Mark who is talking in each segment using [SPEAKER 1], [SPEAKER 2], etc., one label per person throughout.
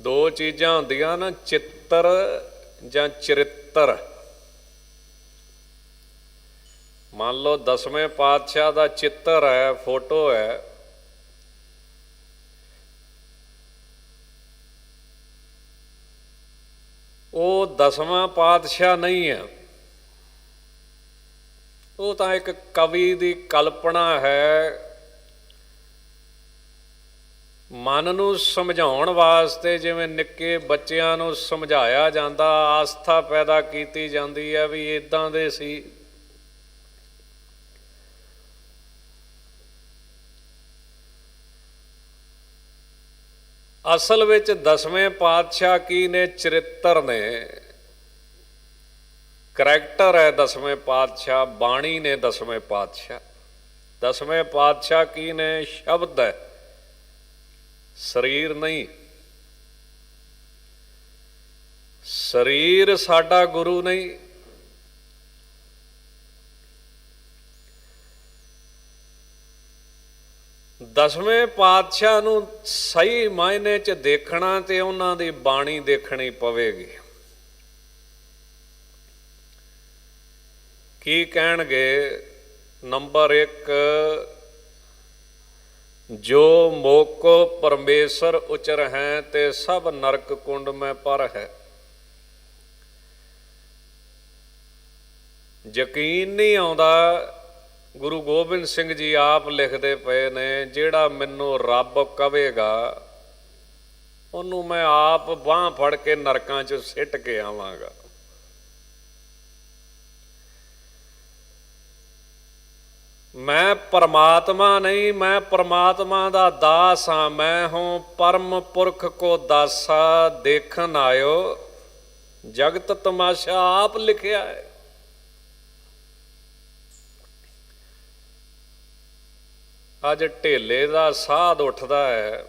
[SPEAKER 1] ਦੋ ਚੀਜ਼ਾਂ ਹੁੰਦੀਆਂ ਨਾ, ਚਿੱਤਰ ਜਾਂ ਚਰਿੱਤਰ। ਮੰਨ ਲਓ ਦਸਵੇਂ ਪਾਤਸ਼ਾਹ ਦਾ ਚਿੱਤਰ ਹੈ, ਫੋਟੋ ਹੈ। ਉਹ ਦਸਵਾਂ ਪਾਤਸ਼ਾਹ ਨਹੀਂ ਹੈ। ਉਹ ਤਾਂ ਇੱਕ ਕਵੀ ਦੀ ਕਲਪਨਾ ਹੈ। ਮਨ ਨੂੰ ਸਮਝਾਉਣ ਵਾਸਤੇ ਜਿਵੇਂ ਨਿੱਕੇ ਬੱਚਿਆਂ ਨੂੰ ਸਮਝਾਇਆ ਜਾਂਦਾ, ਆਸਥਾ ਪੈਦਾ ਕੀਤੀ ਜਾਂਦੀ ਹੈ ਵੀ ਇਦਾਂ ਦੇ ਸੀ। ਅਸਲ ਵਿੱਚ ਦਸਵੇਂ ਪਾਤਸ਼ਾਹ ਕੀ ਨੇ? ਚਰਿੱਤਰ ਨੇ। ਕਰੈਕਟਰ ਹੈ ਦਸਵੇਂ ਪਾਤਸ਼ਾਹ, ਬਾਣੀ ਨੇ ਦਸਵੇਂ ਪਾਤਸ਼ਾਹ। ਦਸਵੇਂ ਪਾਤਸ਼ਾਹ ਕੀ ਨੇ? ਸ਼ਬਦ ਹੈ। ਸਰੀਰ ਨਹੀਂ। ਸਰੀਰ ਸਾਡਾ ਗੁਰੂ ਨਹੀਂ। ਦਸਵੇਂ ਪਾਤਸ਼ਾਹ ਨੂੰ ਸਹੀ ਮਾਇਨੇ 'ਚ ਦੇਖਣਾ ਤੇ ਉਹਨਾਂ ਦੀ ਬਾਣੀ ਦੇਖਣੀ ਪਵੇਗੀ। ਕੀ ਕਹਿਣਗੇ? ਨੰਬਰ 1 ਜੋ ਮੋਕੋ ਪਰਮੇਸ਼ਰ ਉਚਰ ਹੈ ਤੇ ਸਭ ਨਰਕ ਕੁੰਡ ਮੈਂ ਪਰ ਹੈ। ਯਕੀਨ ਨਹੀਂ ਆਉਂਦਾ, ਗੁਰੂ ਗੋਬਿੰਦ ਸਿੰਘ ਜੀ ਆਪ ਲਿਖਦੇ ਪਏ ਨੇ, ਜਿਹੜਾ ਮੈਨੂੰ ਰੱਬ ਕਵੇਗਾ, ਉਹਨੂੰ ਮੈਂ ਆਪ ਬਾਹ ਫੜ ਕੇ ਨਰਕਾਂ 'ਚ ਸਿੱਟ ਕੇ ਆਵਾਂਗਾ। ਮੈਂ ਪਰਮਾਤਮਾ ਨਹੀਂ, ਮੈਂ ਪਰਮਾਤਮਾ ਦਾ ਦਾਸ ਹਾਂ, ਮੈਂ ਹੂੰ ਪਰਮ ਪੁਰਖ ਕੋ ਦਾਸਾ, ਦੇਖਣ ਆਇਓ, ਜਗਤ ਤਮਾਸ਼ਾ ਆਪ ਲਿਖਿਆ ਹੈ। ਅੱਜ ਢੇਲੇ ਦਾ ਸਾਧ ਉੱਠਦਾ ਹੈ।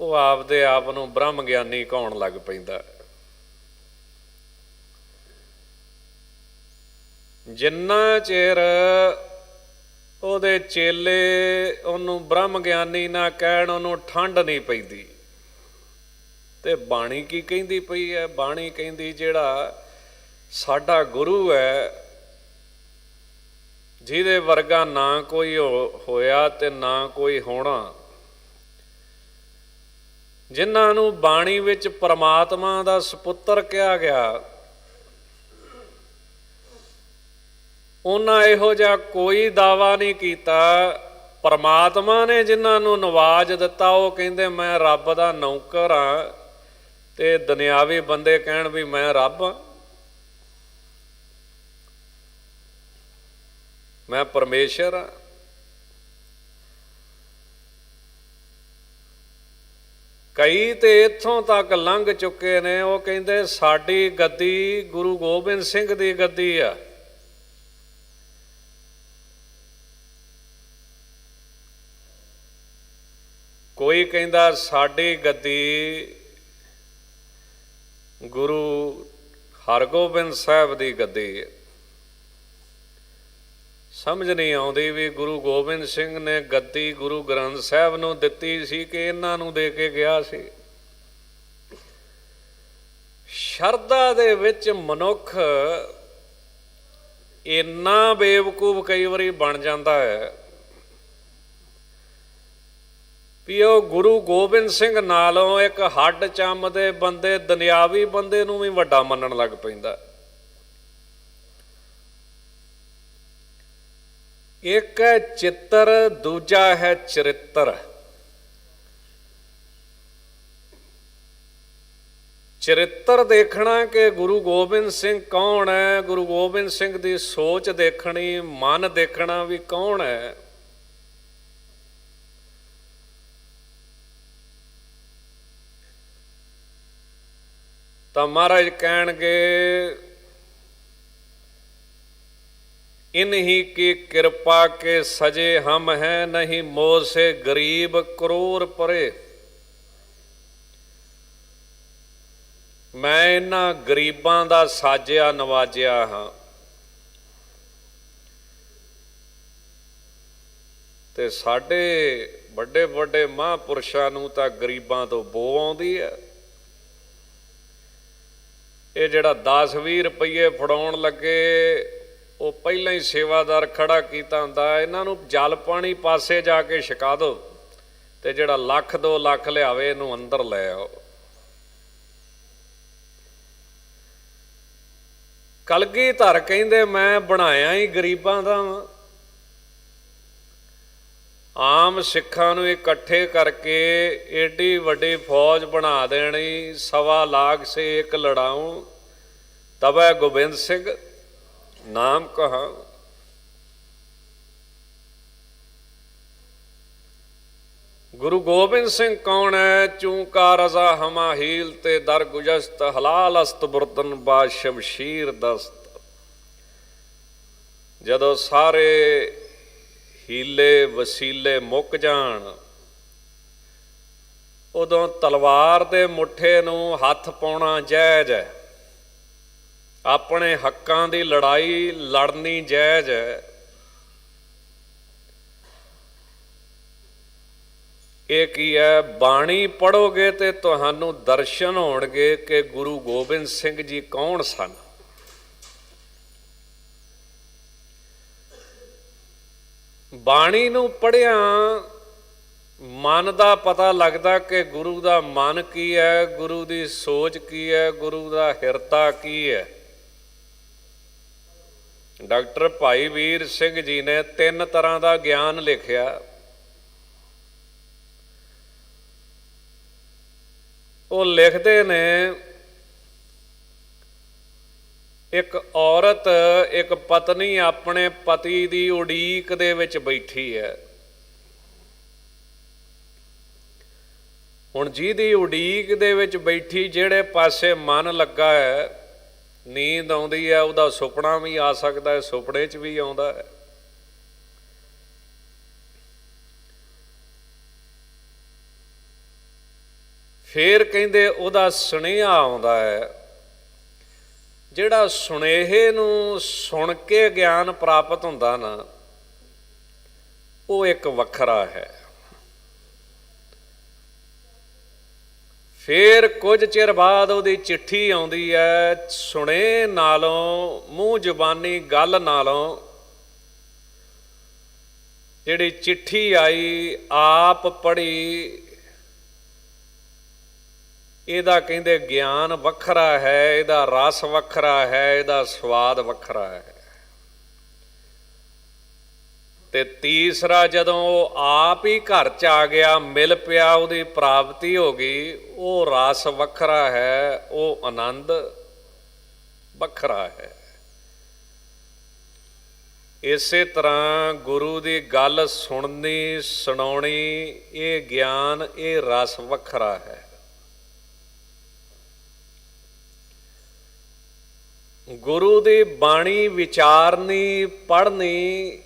[SPEAKER 1] ਉਹ ਆਪਦੇ ਆਪ ਨੂੰ ਬ੍ਰਹਮ ਗਿਆਨੀ ਕਹਾਉਣ ਲੱਗ ਪੈਂਦਾ ਹੈ? ਜਿੰਨਾ ਚਿਰ ਉਹਦੇ ਚੇਲੇ ਉਹਨੂੰ ਬ੍ਰਹਮ ਗਿਆਨੀ ਨਾ ਕਹਿਣ, ਉਹਨੂੰ ਠੰਡ ਨਹੀਂ ਪੈਂਦੀ। ਤੇ ਬਾਣੀ ਕੀ ਕਹਿੰਦੀ ਪਈ ਹੈ? ਬਾਣੀ ਕਹਿੰਦੀ ਜਿਹੜਾ ਸਾਡਾ ਗੁਰੂ ਹੈ, ਜਿਹਦੇ ਵਰਗਾ ਨਾ ਕੋਈ ਹੋਇਆ ਤੇ ਨਾ ਕੋਈ ਹੋਣਾ। ਜਿਨ੍ਹਾਂ ਨੂੰ ਬਾਣੀ ਵਿੱਚ ਪਰਮਾਤਮਾ ਦਾ ਸੁਪੁੱਤਰ ਕਿਹਾ ਗਿਆ ਉਹਨਾਂ ਇਹੋ ਜਿਹਾ ਕੋਈ ਦਾਵਾ ਨਹੀਂ ਕੀਤਾ। ਪਰਮਾਤਮਾ ਨੇ ਜਿਨ੍ਹਾਂ ਨੂੰ ਨਵਾਜ ਦਿੱਤਾ, ਉਹ ਕਹਿੰਦੇ, ਮੈਂ ਰੱਬ ਦਾ ਨੌਕਰ ਆ ਤੇ ਦੁਨਿਆਵੀ ਬੰਦੇ ਕਹਿਣ ਵੀ ਮੈਂ ਰੱਬ ਆ। ਮੈਂ ਪਰਮੇਸ਼ਰ ਆ। ਕਈ ਤੇ ਇੱਥੋਂ ਤੱਕ ਲੰਘ ਚੁੱਕੇ ਨੇ, ਉਹ ਕਹਿੰਦੇ, ਸਾਡੀ ਗੱਦੀ ਗੁਰੂ ਗੋਬਿੰਦ ਸਿੰਘ ਦੀ ਗੱਦੀ ਆ। ਕੋਈ ਕਹਿੰਦਾ ਸਾਡੀ ਗੱਦੀ ਗੁਰੂ ਹਰਗੋਬਿੰਦ ਸਾਹਿਬ ਦੀ ਗੱਦੀ ਹੈ। ਸਮਝ ਨਹੀਂ ਆਉਂਦੀ ਵੀ ਗੁਰੂ ਗੋਬਿੰਦ ਸਿੰਘ ਨੇ ਗੱਦੀ ਗੁਰੂ ਗ੍ਰੰਥ ਸਾਹਿਬ ਨੂੰ ਦਿੱਤੀ ਸੀ ਕਿ ਇਹਨਾਂ ਨੂੰ ਦੇ ਕੇ ਗਿਆ ਸੀ। ਸ਼ਰਧਾ ਦੇ ਵਿੱਚ ਮਨੁੱਖ ਇੰਨਾ ਬੇਵਕੂਫ ਕਈ ਵਾਰੀ ਬਣ ਜਾਂਦਾ ਹੈ ਵੀ ਉਹ ਗੁਰੂ ਗੋਬਿੰਦ ਸਿੰਘ ਨਾਲੋਂ ਇੱਕ ਹੱਡ ਚੰਮ ਦੇ ਬੰਦੇ, ਦੁਨਿਆਵੀ ਬੰਦੇ ਨੂੰ ਵੀ ਵੱਡਾ ਮੰਨਣ ਲੱਗ ਪੈਂਦਾ। ਇੱਕ ਹੈ ਚਿੱਤਰ, ਦੂਜਾ ਹੈ ਚਰਿੱਤਰ। ਚਰਿੱਤਰ ਦੇਖਣਾ ਕਿ ਗੁਰੂ ਗੋਬਿੰਦ ਸਿੰਘ ਕੌਣ ਹੈ, ਗੁਰੂ ਗੋਬਿੰਦ ਸਿੰਘ ਦੀ ਸੋਚ ਦੇਖਣੀ, ਮਨ ਦੇਖਣਾ ਵੀ ਕੌਣ ਹੈ। ਤਾਂ ਮਹਾਰਾਜ ਕਹਿਣਗੇ, ਇਨਹੀ ਕੀ ਕਿਰਪਾ ਕੇ ਸਜੇ ਹਮ ਹੈ ਨਹੀਂ ਮੋਹ ਸੇ ਗਰੀਬ ਕਰੋੜ ਪਰੇ। ਮੈਂ ਇਹਨਾਂ ਗਰੀਬਾਂ ਦਾ ਸਾਜਿਆ ਨਵਾਜਿਆ ਹਾਂ। ਤੇ ਸਾਡੇ ਵੱਡੇ ਵੱਡੇ ਮਹਾਂਪੁਰਸ਼ਾਂ ਨੂੰ ਤਾਂ ਗਰੀਬਾਂ ਤੋਂ ਬੋ ਆਉਂਦੀ ਹੈ। ਇਹ ਜਿਹੜਾ 10-20 ਰੁਪਏ ਫੜਾਉਣ ਲੱਗੇ, ਉਹ ਪਹਿਲਾਂ ਹੀ ਸੇਵਾਦਾਰ ਖੜਾ ਕੀਤਾ ਹੁੰਦਾ ਇਹਨਾਂ ਨੂੰ ਜਲ ਪਾਣੀ ਪਾਸੇ ਜਾ ਕੇ ਛਕਾ ਦਿਓ ਤੇ ਜਿਹੜਾ ਲੱਖ 2 ਲੱਖ ਲਿਆਵੇ, ਇਹਨੂੰ ਅੰਦਰ ਲੈ ਆਓ। ਕਲਗੀ ਧਰ ਕਹਿੰਦੇ, ਮੈਂ ਬਣਾਇਆ ਹੀ ਗਰੀਬਾਂ ਦਾ ਵਾਂ। ਆਮ ਸਿੱਖਾਂ ਨੂੰ ਇਕੱਠੇ ਕਰਕੇ ਏਡੀ ਵੱਡੀ ਫੌਜ ਬਣਾ ਦੇਣੀ, ਸਵਾ ਲਾਖ ਸੇ ਇੱਕ ਲੜਾਉ। ਤਬੈ ਗੋਬਿੰਦ ਸਿੰਘ, ਨਾਮ ਕਹਾ। ਗੁਰੂ ਗੋਬਿੰਦ ਸਿੰਘ ਕੌਣ ਹੈ? ਚੂੰਕਾ ਰਜ਼ਾ ਹਮਾਹੀਲ ਤੇ ਦਰ ਗੁਜਸਤ, ਹਲਾਲ ਅਸਤ ਬੁਰਤਨ ਬਾ ਸ਼ਮਸ਼ੀਰ ਦਸਤ। ਜਦੋਂ ਸਾਰੇ ਹੀਲੇ ਵਸੀਲੇ ਮੁੱਕ ਜਾਣ। ਉਦੋਂ ਤਲਵਾਰ ਦੇ ਮੁੱਠੇ ਨੂੰ ਹੱਥ ਪਾਉਣਾ ਜਾਇਜ਼ ਹੈ। ਆਪਣੇ ਹੱਕਾਂ ਦੀ ਲੜਾਈ ਲੜਨੀ ਜਾਇਜ਼ ਹੈ। ਇਹ ਕੀ ਹੈ? ਬਾਣੀ ਪੜੋਗੇ ਤੇ ਤੁਹਾਨੂੰ ਦਰਸ਼ਨ ਹੋਣਗੇ ਕਿ ਗੁਰੂ ਗੋਬਿੰਦ ਸਿੰਘ ਜੀ ਕੌਣ ਸਨ? ਬਾਣੀ ਨੂੰ ਪੜਿਆ ਮਨ ਦਾ ਪਤਾ ਲੱਗਦਾ ਕਿ ਗੁਰੂ ਦਾ ਮਨ ਕੀ ਹੈ, ਗੁਰੂ ਦੀ ਸੋਚ ਕੀ ਹੈ, ਗੁਰੂ ਦਾ ਹਿਰਦਾ ਕੀ ਹੈ। ਡਾਕਟਰ ਭਾਈ ਵੀਰ ਸਿੰਘ ਜੀ ਨੇ ਤਿੰਨ ਤਰ੍ਹਾਂ ਦਾ ਗਿਆਨ ਲਿਖਿਆ। ਉਹ ਲਿਖਦੇ ਨੇ ਇੱਕ ਔਰਤ, ਇੱਕ ਪਤਨੀ ਆਪਣੇ ਪਤੀ ਦੀ ਉਡੀਕ ਦੇ ਵਿੱਚ ਬੈਠੀ ਹੈ। ਹੁਣ ਜਿਹਦੀ ਉਡੀਕ ਦੇ ਵਿੱਚ ਬੈਠੀ, ਜਿਹੜੇ ਪਾਸੇ ਮਨ ਲੱਗਾ ਹੈ, ਨੀਂਦ ਆਉਂਦੀ ਹੈ, ਉਹਦਾ ਸੁਪਨਾ ਵੀ ਆ ਸਕਦਾ ਹੈ, ਸੁਪਨੇ 'ਚ ਵੀ ਆਉਂਦਾ ਹੈ। ਫੇਰ ਕਹਿੰਦੇ, ਉਹਦਾ ਸੁਨੇਹਾ ਆਉਂਦਾ ਹੈ ਜਿਹੜਾ ਸੁਨੇਹੇ ਨੂੰ ਸੁਣ ਕੇ ਗਿਆਨ ਪ੍ਰਾਪਤ ਹੁੰਦਾ ਨਾ, ਉਹ ਇੱਕ ਵੱਖਰਾ ਹੈ। ਫੇਰ ਕੁਝ ਚਿਰ ਬਾਅਦ ਉਹਦੀ ਚਿੱਠੀ ਆਉਂਦੀ ਹੈ ਸੁਣੇ ਨਾਲੋਂ, ਮੂੰਹ ਜ਼ੁਬਾਨੀ ਗੱਲ ਨਾਲੋਂ, ਜਿਹੜੀ ਚਿੱਠੀ ਆਈ, ਆਪ ਪੜ੍ਹੀ ਇਹਦਾ ਕਹਿੰਦੇ ਗਿਆਨ ਵੱਖਰਾ ਹੈ, ਇਹਦਾ ਰਸ ਵੱਖਰਾ ਹੈ, ਇਹਦਾ ਸਵਾਦ ਵੱਖਰਾ ਹੈ। ਤੇ ਤੀਸਰਾ ਜਦੋਂ ਉਹ ਆਪ ਹੀ ਘਰ ਚ ਆ ਗਿਆ, ਮਿਲ ਪਿਆ, ਉਹਦੀ ਪ੍ਰਾਪਤੀ ਹੋ ਗਈ, ਉਹ ਰਸ ਵੱਖਰਾ ਹੈ, ਉਹ ਆਨੰਦ ਵੱਖਰਾ ਹੈ। ਇਸੇ ਤਰ੍ਹਾਂ ਗੁਰੂ ਦੀ ਗੱਲ ਸੁਣਨੀ, ਸੁਣਾਉਣੀ, ਇਹ ਗਿਆਨ, ਇਹ ਰਸ ਵੱਖਰਾ ਹੈ। ਗੁਰੂ ਦੀ ਬਾਣੀ ਵਿਚਾਰਨੀ, ਪੜ੍ਹਨੀ,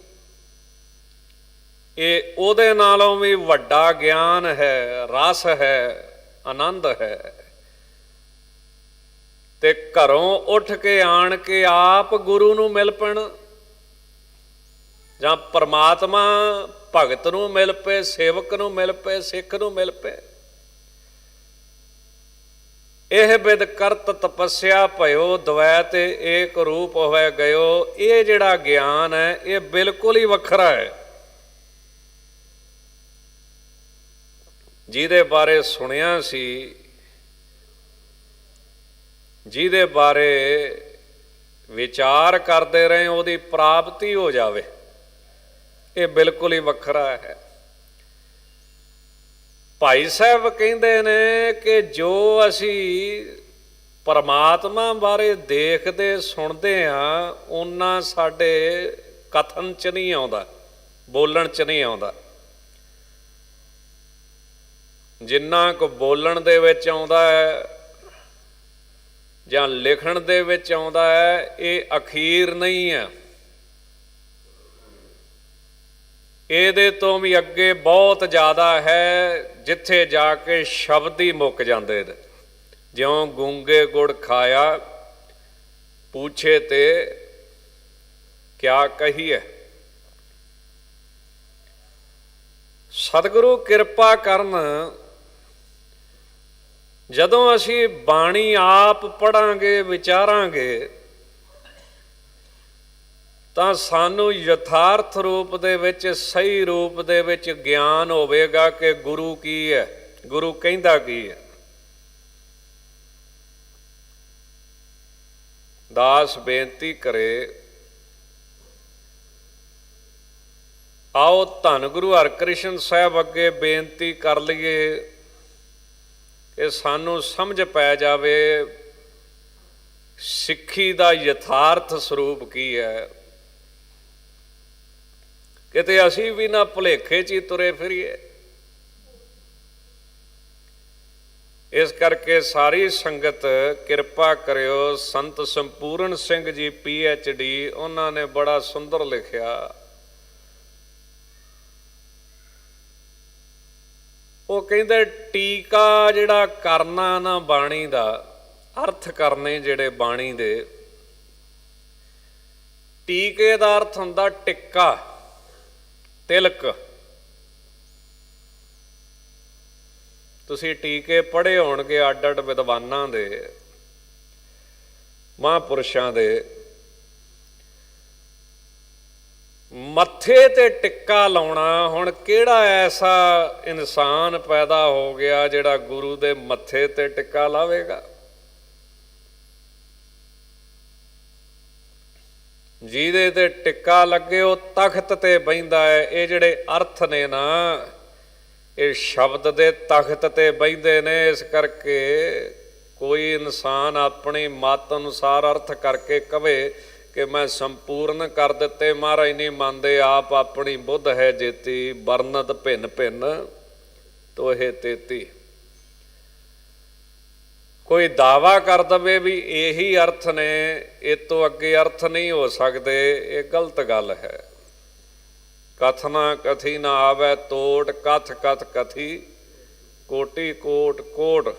[SPEAKER 1] ਇਹ ਉਹਦੇ ਨਾਲੋਂ ਵੀ ਵੱਡਾ ਗਿਆਨ ਹੈ, ਰਸ ਹੈ, ਆਨੰਦ ਹੈ। ਤੇ ਘਰੋਂ ਉੱਠ ਕੇ ਆਣ ਕੇ ਆਪ ਗੁਰੂ ਨੂੰ ਮਿਲ ਪੈਣ, ਜਾਂ ਪਰਮਾਤਮਾ ਭਗਤ ਨੂੰ ਮਿਲ ਪਏ, ਸੇਵਕ ਨੂੰ ਮਿਲ ਪਏ, ਸਿੱਖ ਨੂੰ ਮਿਲ ਪਏ। ਇਹ ਬਿਦ ਕਰਤ ਤਪੱਸਿਆ ਭਇਓ ਦਵੈ ਤੇ ਏਕ ਰੂਪ ਹੋਵੇ ਗਇਓ। ਇਹ ਜਿਹੜਾ ਗਿਆਨ ਹੈ, ਇਹ ਬਿਲਕੁਲ ਹੀ ਵੱਖਰਾ ਹੈ। ਜਿਹਦੇ ਬਾਰੇ ਸੁਣਿਆ ਸੀ, ਜਿਹਦੇ ਬਾਰੇ ਵਿਚਾਰ ਕਰਦੇ ਰਹੇ, ਉਹਦੀ ਪ੍ਰਾਪਤੀ ਹੋ ਜਾਵੇ। ਇਹ ਬਿਲਕੁਲ ਹੀ ਵੱਖਰਾ ਹੈ। ਭਾਈ ਸਾਹਿਬ ਕਹਿੰਦੇ ਨੇ ਕਿ ਜੋ ਅਸੀਂ ਪਰਮਾਤਮਾ ਬਾਰੇ ਦੇਖਦੇ, ਸੁਣਦੇ ਆ ਉਹਨਾਂ ਸਾਡੇ ਕਥਨ ਚ ਨਹੀਂ ਆਉਂਦਾ, ਬੋਲਣ ਚ ਨਹੀਂ ਆਉਂਦਾ। ਜਿੰਨਾ ਕੁ ਬੋਲਣ ਦੇ ਵਿੱਚ ਆਉਂਦਾ ਹੈ ਜਾਂ ਲਿਖਣ ਦੇ ਵਿੱਚ ਆਉਂਦਾ ਹੈ, ਇਹ ਅਖੀਰ ਨਹੀਂ ਹੈ। ਇਹਦੇ ਤੋਂ ਵੀ ਅੱਗੇ ਬਹੁਤ ਜ਼ਿਆਦਾ ਹੈ ਜਿੱਥੇ ਜਾ ਕੇ ਸ਼ਬਦ ਹੀ ਮੁੱਕ ਜਾਂਦੇ ਨੇ। ਜਿਉਂ ਗੂੰਗੇ ਗੁੜ ਖਾਇਆ, ਪੁੱਛੇ ਤੇ ਕਿਆ ਕਹੀਏ ਸਤਿਗੁਰੂ ਕਿਰਪਾ ਕਰਨ ਜਦੋਂ ਅਸੀਂ ਬਾਣੀ ਆਪ ਪੜਾਂਗੇ, ਵਿਚਾਰਾਂਗੇ ਤਾਂ ਸਾਨੂੰ ਯਥਾਰਥ ਰੂਪ ਦੇ ਵਿੱਚ, ਸਹੀ ਰੂਪ ਦੇ ਵਿੱਚ ਗਿਆਨ ਹੋਵੇਗਾ ਕਿ ਗੁਰੂ ਕੀ ਹੈ? ਗੁਰੂ ਕਹਿੰਦਾ ਕੀ ਹੈ? ਦਾਸ ਬੇਨਤੀ ਕਰੇ, ਆਓ ਧੰਨ ਗੁਰੂ ਹਰਕ੍ਰਿਸ਼ਨ ਸਾਹਿਬ ਅੱਗੇ ਬੇਨਤੀ ਕਰ ਲਈਏ ਕਿ ਸਾਨੂੰ ਸਮਝ ਪੈ ਜਾਵੇ ਸਿੱਖੀ ਦਾ ਯਥਾਰਥ ਸਰੂਪ ਕੀ ਹੈ। ਕਿਤੇ ਅਸੀਂ ਵੀ ਨਾ ਭੁਲੇਖੇ 'ਚ ਹੀ ਤੁਰੇ ਫਿਰੀਏ। ਇਸ ਕਰਕੇ ਸਾਰੀ ਸੰਗਤ ਕਿਰਪਾ ਕਰਿਓ, ਸੰਤ ਸੰਪੂਰਨ Singh ji P H D ਉਹਨਾਂ ਨੇ ਬੜਾ ਸੁੰਦਰ ਲਿਖਿਆ। ਉਹ ਕਹਿੰਦੇ, ਟੀਕਾ ਜਿਹੜਾ ਕਰਨਾ ਨਾ ਬਾਣੀ ਦਾ, ਅਰਥ ਕਰਨੇ ਜਿਹੜੇ ਬਾਣੀ ਦੇ। ਟੀਕੇ ਦਾ ਅਰਥ ਹੁੰਦਾ ਟਿੱਕਾ। ਤਿਲਕ। ਤੁਸੀਂ ਟੀਕੇ ਪੜ੍ਹੇ ਹੋਣਗੇ ਅੱਡ ਅੱਡ ਵਿਦਵਾਨਾਂ ਦੇ, ਮਹਾਂਪੁਰਸ਼ਾਂ ਦੇ। ਮੱਥੇ ਤੇ ਟਿੱਕਾ ਲਾਉਣਾ, ਹੁਣ ਕਿਹੜਾ ਐਸਾ ਇਨਸਾਨ ਪੈਦਾ ਹੋ ਗਿਆ ਜਿਹੜਾ ਗੁਰੂ ਦੇ ਮੱਥੇ ਤੇ ਟਿੱਕਾ ਲਾਵੇਗਾ? ਜਿਹਦੇ ਤੇ ਟਿੱਕਾ ਲੱਗੇ ਉਹ ਤਖਤ ਤੇ ਬੈਂਦਾ ਹੈ। ਇਹ ਜਿਹੜੇ ਅਰਥ ਨੇ ਨਾ, ਇਹ ਸ਼ਬਦ ਦੇ ਤਖਤ ਤੇ ਬੈਂਦੇ ਨੇ, ਇਸ ਕਰਕੇ ਕੋਈ ਇਨਸਾਨ ਆਪਣੀ ਮਤ ਅਨੁਸਾਰ ਅਰਥ ਕਰਕੇ ਕਵੇ ਕਿ ਮੈਂ ਸੰਪੂਰਨ ਕਰ ਦਿੱਤੇ, ਮਹਾਰਾਜ ਨਹੀਂ ਮੰਨਦੇ, ਆਪ ਆਪਣੀ ਬੁੱਧ ਹੈ ਜੇਤੀ ਵਰਨਤ ਭਿੰਨ ਭਿੰਨ ਤੋਹੇ ਤੇਤੀ। ਕੋਈ ਦਾਵਾ ਕਰ ਦਵੇ ਵੀ ਇਹੀ ਅਰਥ ਨੇ, ਇਹ ਤੋਂ ਅੱਗੇ ਅਰਥ ਨਹੀਂ ਹੋ ਸਕਦੇ, ਇਹ ਗਲਤ ਗੱਲ ਹੈ। ਕਥਨਾ ਕਥੀ ਨਾ ਆਵੇ ਤੋੜ, ਕਥ ਕਥ ਕਥੀ, ਕੋਟੀ ਕੋਟ ਕੋਟ।